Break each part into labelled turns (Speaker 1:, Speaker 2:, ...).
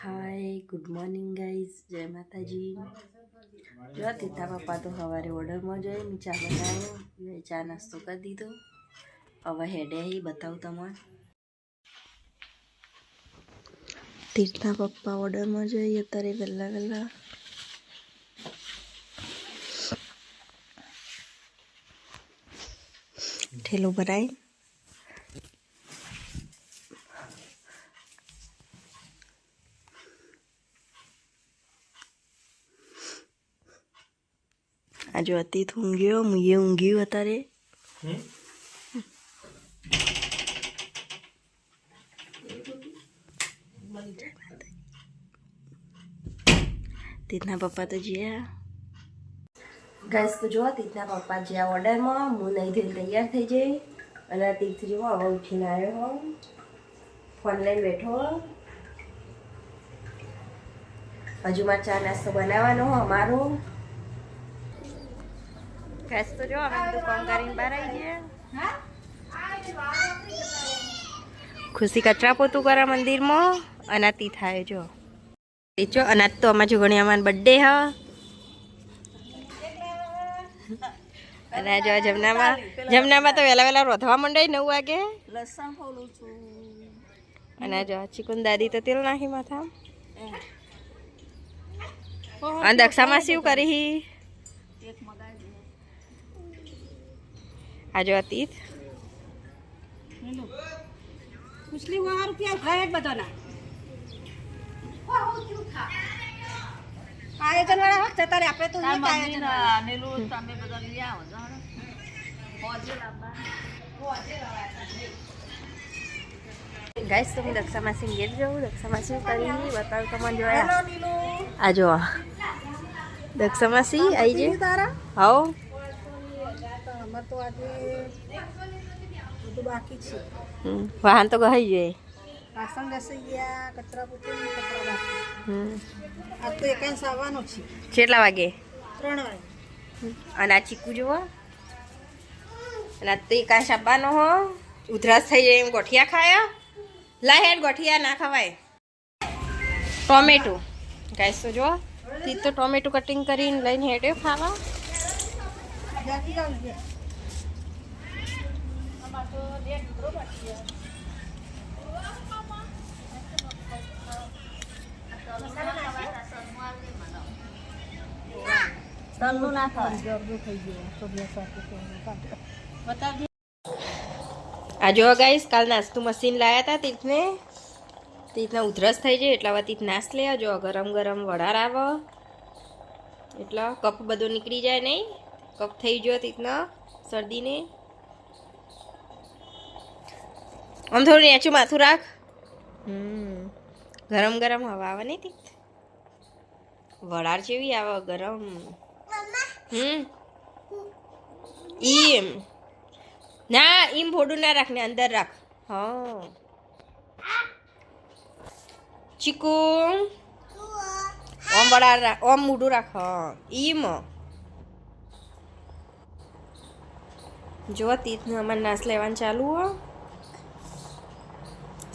Speaker 1: Hi good morning guys જય માતાજી જો તીતા પપ્પા તો સવારે ઓર્ડરમાં જોઈ મેં ચા બનાવ્યો. મેં ચા નાસ્તો કરી દીધો. હવે હેડે હી, બતાવું તમારે તીર્થના પપ્પા ઓર્ડરમાં જોઈએ અત્યારે વહેલા વહેલા. ઠેલો ભરાય. જો અતીત ઊંઘ્યો મુએ ઊંઘ્યું અત્યારે. તીતના પપ્પા તો જ્યાં ગાઈસ તો જો તીતના પપ્પા જ્યાં ઓર્ડરમાં. હું નહીં થઈને તૈયાર થઈ જઈ. અને તીર્થ જો હવે ઉઠીને આવ્યો હો ફોન લઈને બેઠો. હજુ મારે ચા નાસ્તો બનાવવાનો અમારો. ગેસ તો જો અમે બધું કામ કરીને બહાર આવી ગયા ખુશી કચરા પોતું કરે મંદિરમાં. અને થાય જો. એ જો અનાત તો અમાર જોગણી અમાર બર્થડે હ. અને જો જમનામાં જમનામાં તો વહેલા વહેલા રોધવા માંડાય નવ વાગે.
Speaker 2: લસણ ફોલું છું.
Speaker 1: અને જો ચિકન દાદી તો તેલ નાખી માથા અને દક્ષામાં શું કરી હી
Speaker 2: એક મગાવી
Speaker 1: આ જો અતીત
Speaker 2: મુસ્લિમ વાળા રૂપિયા ખાય જ બધાના આયોજન વાળા વખતે તારે આપણે તો એક આયોજન
Speaker 1: ગાઈસ તો હું દક્ષામાં સિંહ ઘેર જાઉં દક્ષામાં શું કરી બતાવું તમને જોયા આ જો દક્ષામાં સિંહ આવી જાય
Speaker 2: તારા
Speaker 1: હાઉ
Speaker 2: અમાર તો આજે બધું બાકી છે.
Speaker 1: હમ, વાહન તો ગઈ જાય
Speaker 2: વાસણ ઘસી ગયા કચરા બાકી. આજ તો એકાંશ આવવાનો છે.
Speaker 1: કેટલા વાગે?
Speaker 2: ત્રણ વાગે.
Speaker 1: અને આ ચીકુ જુઓ. અને આ તો એકાંશ આપવાનો હો. ઉધરાસ થઈ જાય એમ ગોઠિયા ખાયા. લા હેડ ગોઠિયા ના ખવાય. ટોમેટો. ગાઈસ તો જો તી તો ટોમેટો કટિંગ કરીને લઈને હેડ્યો ખાવા.
Speaker 2: તલનું
Speaker 1: આ જો ગાઈસ કાલ નાસ્તું મશીન લાયા હતા તીર્થને તીર્થને ઉધરસ થઈ જાય એટલા તીર્થ નાસ લે. જો ગરમ ગરમ વડાર આવો એટલે, કપ બધો નીકળી જાય નહીં. કપ થઈ ગયો તીર્થના શરદીને. આમ થોડું નેચું માથું રાખ. હમ. ગરમ ગરમ હવા આવે નહીં વડાર જેવી આવે ગરમ. હમ. ઈમ. ના ઈમ ફોડું ના રાખ ને અંદર રાખ. હા. ચીકુ. ઓમ વડાર રાખ ઓમ મૂડું રાખ હા. ઈમ. જો તીર્થ અમારે નાશ લેવાનું ચાલુ હો.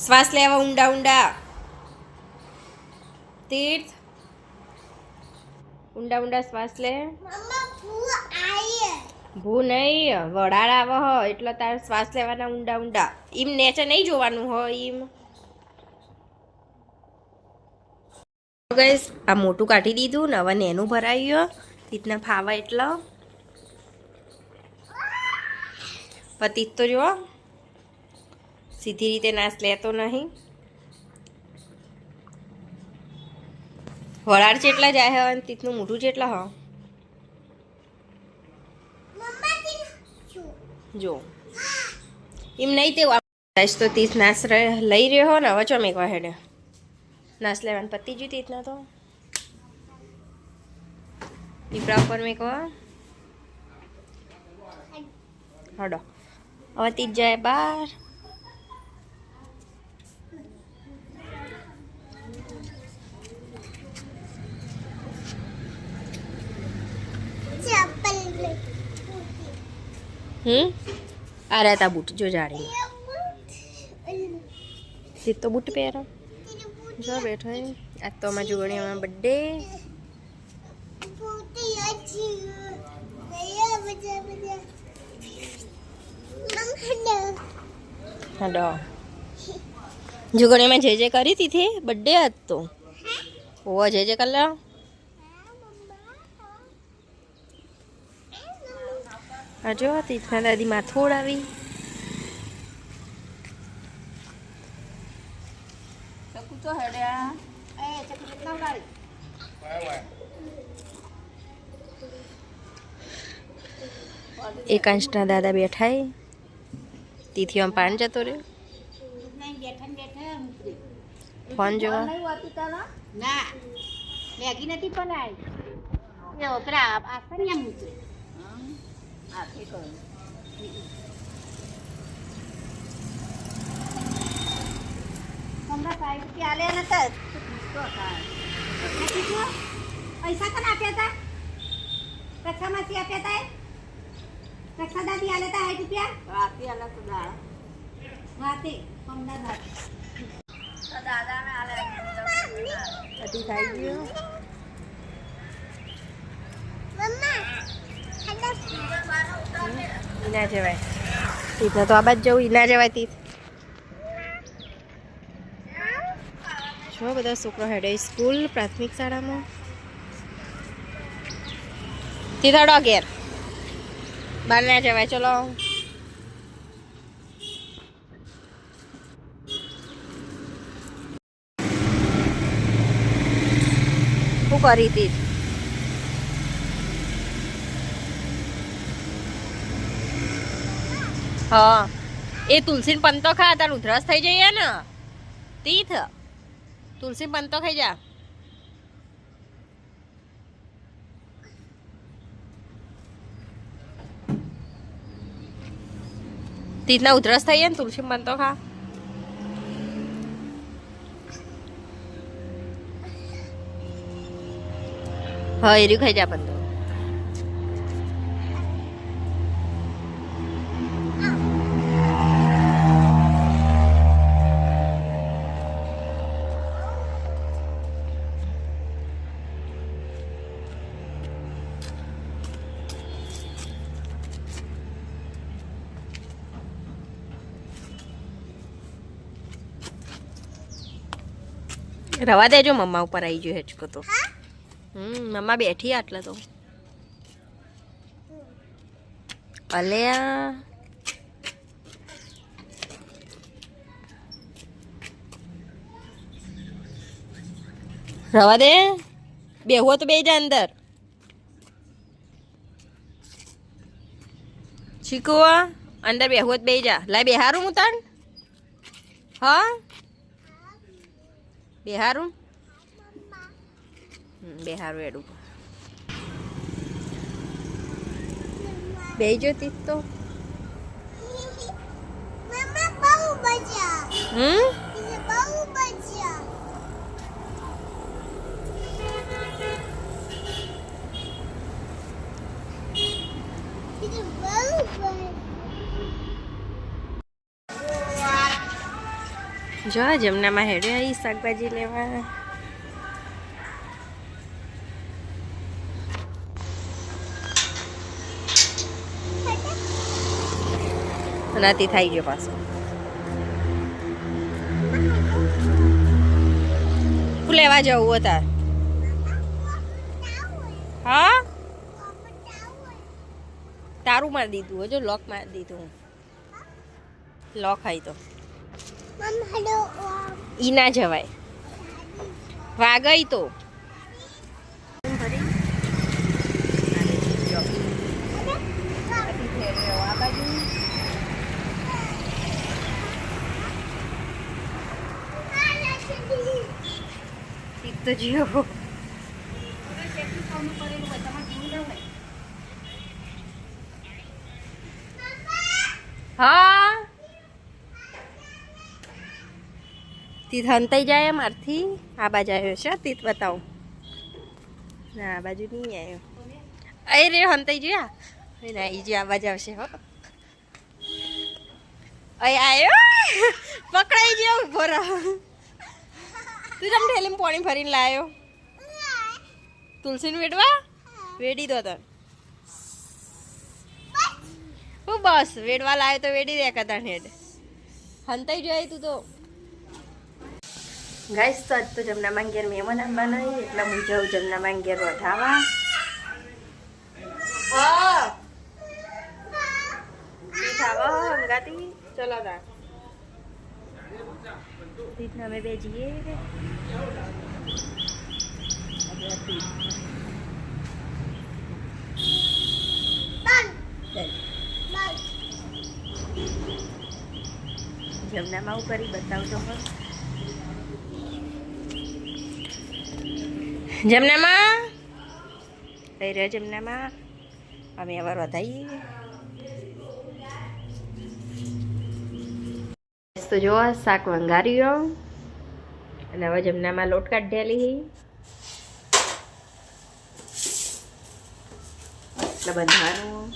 Speaker 1: શ્વાસ લેવા ઊંડા ઊંડા. તીર્થ. ઊંડા ઊંડા શ્વાસ લે. ભૂ નહીં વડાળ આવે હો એટલે તારે શ્વાસ લેવાના ઊંડા ઊંડા. ઈમ નેચર નહીં જોવાનું હો ઈમ. ગઈશ આ મોટું કાઢી દીધું ને હવે નેનું ભરાયું રીતના ફાવા એટલે. પતિત તો જો. સીધી રીતે નાશ લેતો નહીં. વડાળ જેટલા જાય હવે તીતનું મોઢું જેટલા હ જો. એમ નહીં તે વાઈસ તો તીસ નાશ લઈ રહ્યો હો ને, હવે ચો મેં હેડે. નાશ લેવાનું પતી ગયું તીતના તો. પીપળા ઉપર મેં કહો. હડો. હવે તીજ જાય બાર હમ? આ રહેતા બૂટ, જો જાડી. તીત તો બૂટ પહેરો. જો બેઠો. આજ તો અમારા જોગણીયામાં બર્થડે હલો જુગણીમાં જે જે કરી હતી બર્થડે આજ તો. ઓ જે જે કર આ જો તીર્થના દાદી માથું ઉડાવી એકાંશના દાદા બેઠા હે. તીથી આમ પાન જતો રહ્યો. ફોન જોવા?
Speaker 2: ના. મેગી નથી પણ આવી પેલા આસનિયા મૂકે તે કહું હમણાં સાહેબ રૂપિયા આલ્યા નતા પૈસા કોને આપ્યા હતા રક્ષામાંથી આપ્યા હતા એ? રક્ષા દાદી આલ્યા હતા સાઠ રૂપિયા આપી આલા તો દાડા હા તે હમણાં
Speaker 1: અતિ થઈ ગયું ઈના જવાય. તીથને તો આ બાજ જવું ના જવાય તીથ જો બધા છોકરો હેડે સ્કૂલ, પ્રાથમિક શાળામાં. તીથાડો ઘેર. બાર ના જવાય, ચલો. શું કરી તી હા. એ તુલસી પંતો ખા, તાર ઉધરસ થઈ જઈએ ને. તીથ. તુલસી પંતો ખાઈ જા. તીથના ઉધરસ થઈ ને, તુલસી પંતો ખા. હા એર્યું ખાઈ જા પંતો. રવા દેજો મમ્મા ઉપર આવી ગયો હેચકો તો. હમ મમ્મા બેઠી આટલે તો. અલ્યા. રવા દે. બેહો તો બે જા અંદર. ચીકુ અંદર બેહો તો બે જા. લાય બેહારું હું તણ હા? બેહારું? બેહારું એડું બે જોતી તો. હમ? જો જમનામાં હેડે આવી શાકભાજી લેવા. નાતી થઈ ગયો પાછો. શું લેવા જવું હતા? હા? તારું મારી દીધું હજો લોક મારી દીધું લોક આવી તો. ઈ ના જવાય. વાગઈ તો. તો જીઓ હા તીથ હંતાઈ જાય મારથી આ બાજુ આવ્યો છે. તીત બતાવું. ના આ બાજુ નહીં આવ્યો. અરે રે હંતાઈ જોયા ના એ જે આ બાજુ આવશે હો. અહીં આવ્યો પકડાઈ ગયો ઊભો રહો. તું જમ ઠેલીમાં પાણી ભરીને લાયો. તુલસીને વેડવા? વેડી દો તને હું બસ વેડવા લાવ્યો તો વેડી દે કદાચ હેડ. હંતાઈ જાય તું તો. ગાઈસ તો આજ તો જમના માંગેર મહેમાન આવવાના નહીં એટલે હું જાઉં જમના માંગેર વધાવા. ચલો રીતના અમે બે જઈએ. જમનામાં આવું કરી બતાવજો પણ જમનામાં? કઈ રહ્યો જમનામાં. અમે અવાર વધાઈએ તો જો શાક વંગાર્યો અને હવે જમનામાં લોટ કાઢેલી એટલે બંધવાનું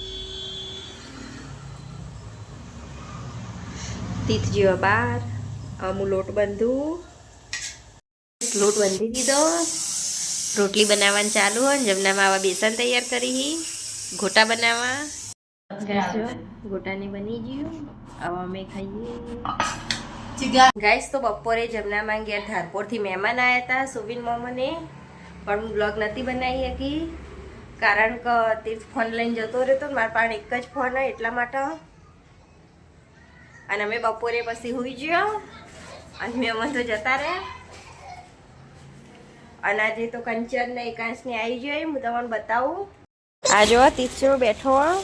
Speaker 1: તીથ જેવા બાર. અમુ લોટ બંધું. લોટ બાંધી દીધો. રોટલી બનાવવાનું ચાલુ હોય ને જમનામાં આવા બેસન તૈયાર કરી ગોટા બનાવવા. ગોટાને બની ગયું. હવે અમે ખાઈએ. ગાઈસ તો બપોરે જમનામાં ગયા ધારપોરથી મહેમાન આવ્યા હતા સુવિન મોમને. પણ હું બ્લોગ નથી બનાવી શકી. કારણ કે તે ફોન લઈને જતો રહેતો ને મારા પાસે એક જ ફોન હોય એટલા માટે. અને અમે બપોરે પછી હોઈ ગયો અને મહેમાન તો જતા રહ્યા. અને આજે તો કંચન ને એકાંશને આવી જોઈએ હું તમને બતાવું. આ જો તીર્થો બેઠો હા.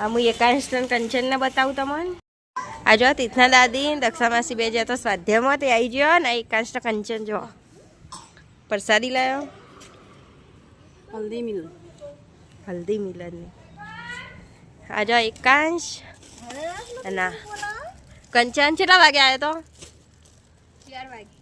Speaker 1: આ હું એકાંશ ને કંચનને બતાવું તમને. આ જો તીર્થના દાદી દક્ષામાસી બે જ્યાં તો સ્વાધ્યાયમાં તે આવી ગયો ને એકાંશ ને કંચન જો. પ્રસાદી લાયો.
Speaker 2: હલ્દી મિલન.
Speaker 1: હલ્દી મિલનની. આ જો એકાંશ. ના કંચન કેટલા વાગે આવ્યો તો?
Speaker 2: ચાર વાગે.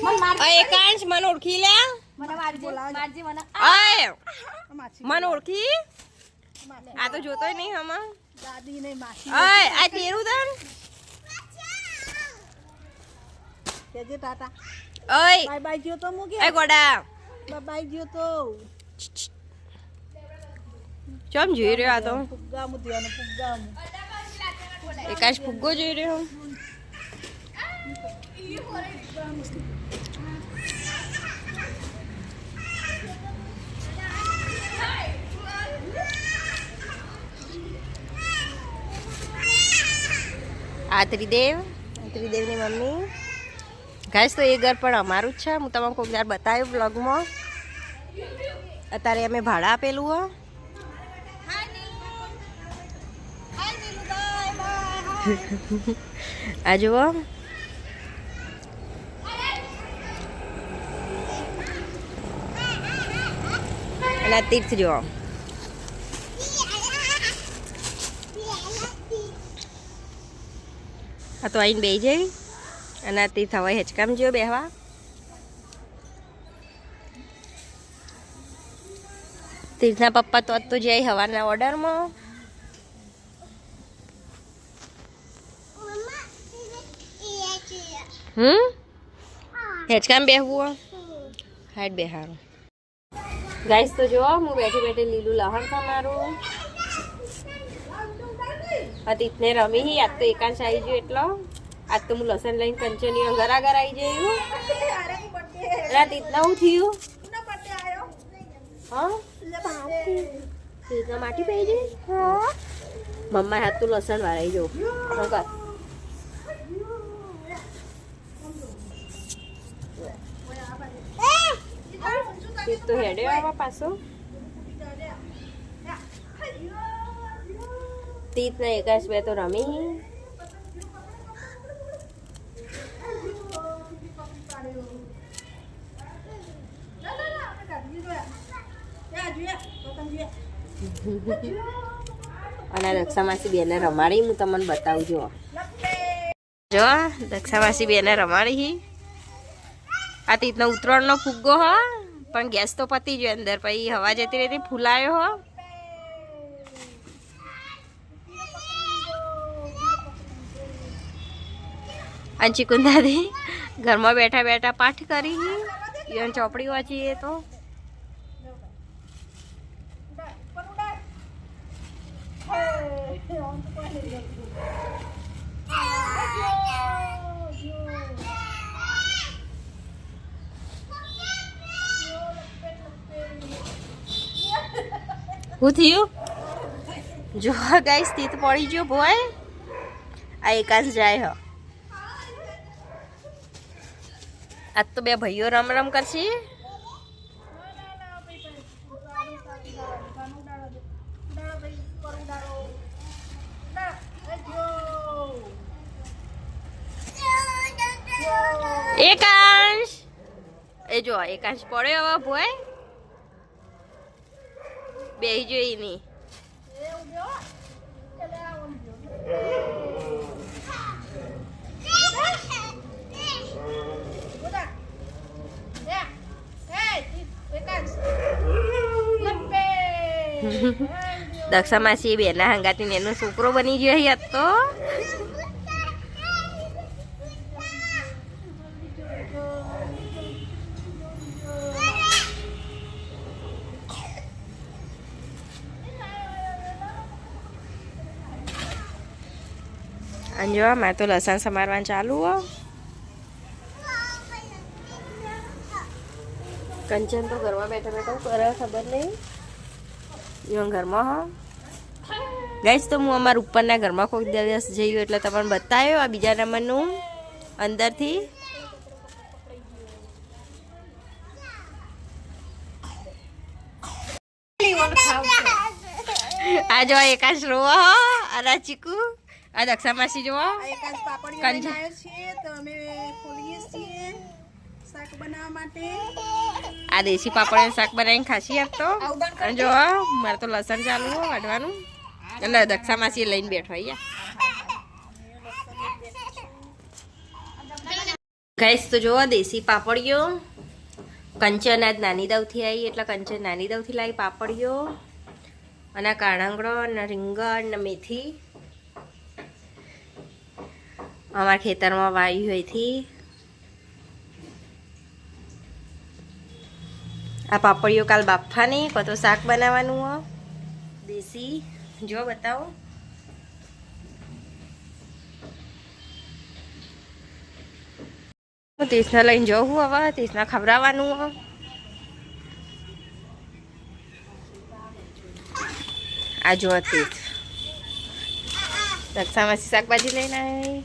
Speaker 1: એકાંશ મને ઓળખી લે.
Speaker 2: મને
Speaker 1: ઓળખી? આ તો જોતો નહીં હમણાં
Speaker 2: દાદી નહીં માસી
Speaker 1: આ તેરું તન
Speaker 2: કેજે ટાટા.
Speaker 1: ઓય
Speaker 2: બાય બાય જ્યો તો મૂકે
Speaker 1: એ ગોડા.
Speaker 2: બાય બાય જ્યો તો.
Speaker 1: ચમ જોઈ રહ્યો આ તો?
Speaker 2: પુગ્ગા મુ દિયાનો પુગ્ગા
Speaker 1: જોઈ રહ્યો. આ ત્રિદેવ આ ત્રિદેવની મમ્મી. ગાઈસ તો એ ઘર પણ અમારું જ છે. હું તમને કોઈક વાર બતાવ્યું બ્લોગમાં અત્યારે અમે ભાડા આપેલું હો. આ જુઓ. અને તીર્થ જુઓ. આ તો આવીને બે જઈ. અને તીર્થ હવે હેચકામ જોયો બેહવા. તીર્થના પપ્પા તો તો જાય હવાના ઓર્ડરમાં. હમ? હેચકામ બેહવું હાડ બેહારું ગાઈસ, તો જો હું બેઠી બેઠી લીલું લહણ મારું અતીતને રમી આજ તો એકાંશ આવી ગયો એટલો. આજ તો હું લસણ લઈને કંચની ઘર આગળ આવી જયું
Speaker 2: બર્થડે
Speaker 1: હું થયું? હા? માટી પડી ગઈ? મમ્મા હાથ તું લસણ વાળાઈ જો શું કર? તો હેડે આવા પાછો. તીત ને એકાશ બે તો રમી અને રક્ષામાસી બેને રમાડી, હું તમને બતાવું જો દક્ષા બેને રમાડી આ તીતનો ઉત્તરાયણનો ફુગ્ગો હ, પણ ગેસ તો પતી ગયો અંદર, પછી હવા જતી રહેતી ફૂલાયો હો. અને ચિકુન દાદી ઘરમાં બેઠા બેઠા પાઠ કરી ઈવન ચોપડી વાંચી એ તો. શું થયું? જો ગાય સ્થિત પડી ગયો ભોય. આ એકાંશ જાય હ. આજ તો બે ભાઈઓ રમ રમ કરશે એકાંશ એ જો એકાંશ પડ્યો હવે ભોય બેહી જોઈ ની દક્ષા માસી બેના હંગાતી એનો છોકરો બની ગયો હી આજ તો અને જો મારે તો લસણ સમારવાનું ચાલુ હો કંચન તો ઘરમાં બેઠા બેઠા શું કરે ખબર નહીં ઈવન ઘરમાં હો ગાઈશ તો હું અમારા ઉપરના ઘરમાં કોઈક દિવસ જયું એટલે તમને બતાવ્યો આ બીજા નંબરનું અંદરથી આ જો એકાશ રોવો હો અને આ ચીકુ આ દક્ષા માસી જોવો
Speaker 2: એકાદ પાપડીઓ
Speaker 1: કંજ-
Speaker 2: શાક બનાવવા માટે.
Speaker 1: આ દેશી પાપડ શાક બનાવીને ખાસી આપતો અને જો મારે તો લસણ ચાલુ હો વાઢવાનું. એટલે દક્ષા માસી લઈને બેઠો અહીંયા. ગાઈસ તો જોવો દેશી પાપડીઓ. કંચન આજ નાની દવથી આવી એટલે કંચન નાની દવથી લાવી પાપડીઓ. અને કાળંગડો ને રીંગણ ને મેથી. અમારા ખેતરમાં વાવી હોયથી આ પાપડીઓ કાલ બાફવાની કાં તો શાક બનાવવાનું હો. દેશી જો બતાવો. હું તીસને લઈને જવું હવે તીસને ખવડાવવાનું હો. આ જો તીસ. દક્ષામાંથી શાકભાજી લઈને આવી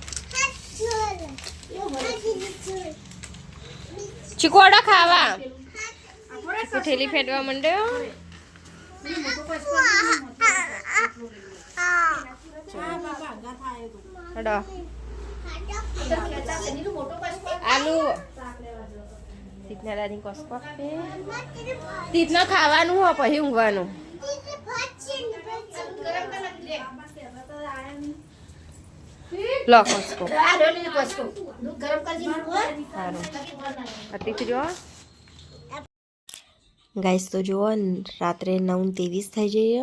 Speaker 1: ચીકોડા ખાવા. તું ઠેલી ફેરવા માંડ્યો? આલુ. તીતના દાદી કોસકો તીતના ખાવાનું હો પછી ઊંઘવાનું. લો કોસકો સારું જો. ગાઈસ, તો જુઓ, રાત્રે નવ ત્રેવીસ થઈ જઈએ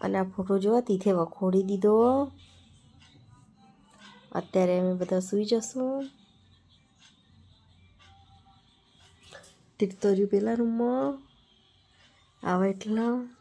Speaker 1: અને આ ફોટો જુઓ, તીથે વખોડી દીધો. અત્યારે અમે બધા સૂઈ જશું. તીર્થ તો હજુ પેલા રૂમમાં આવે એટલા.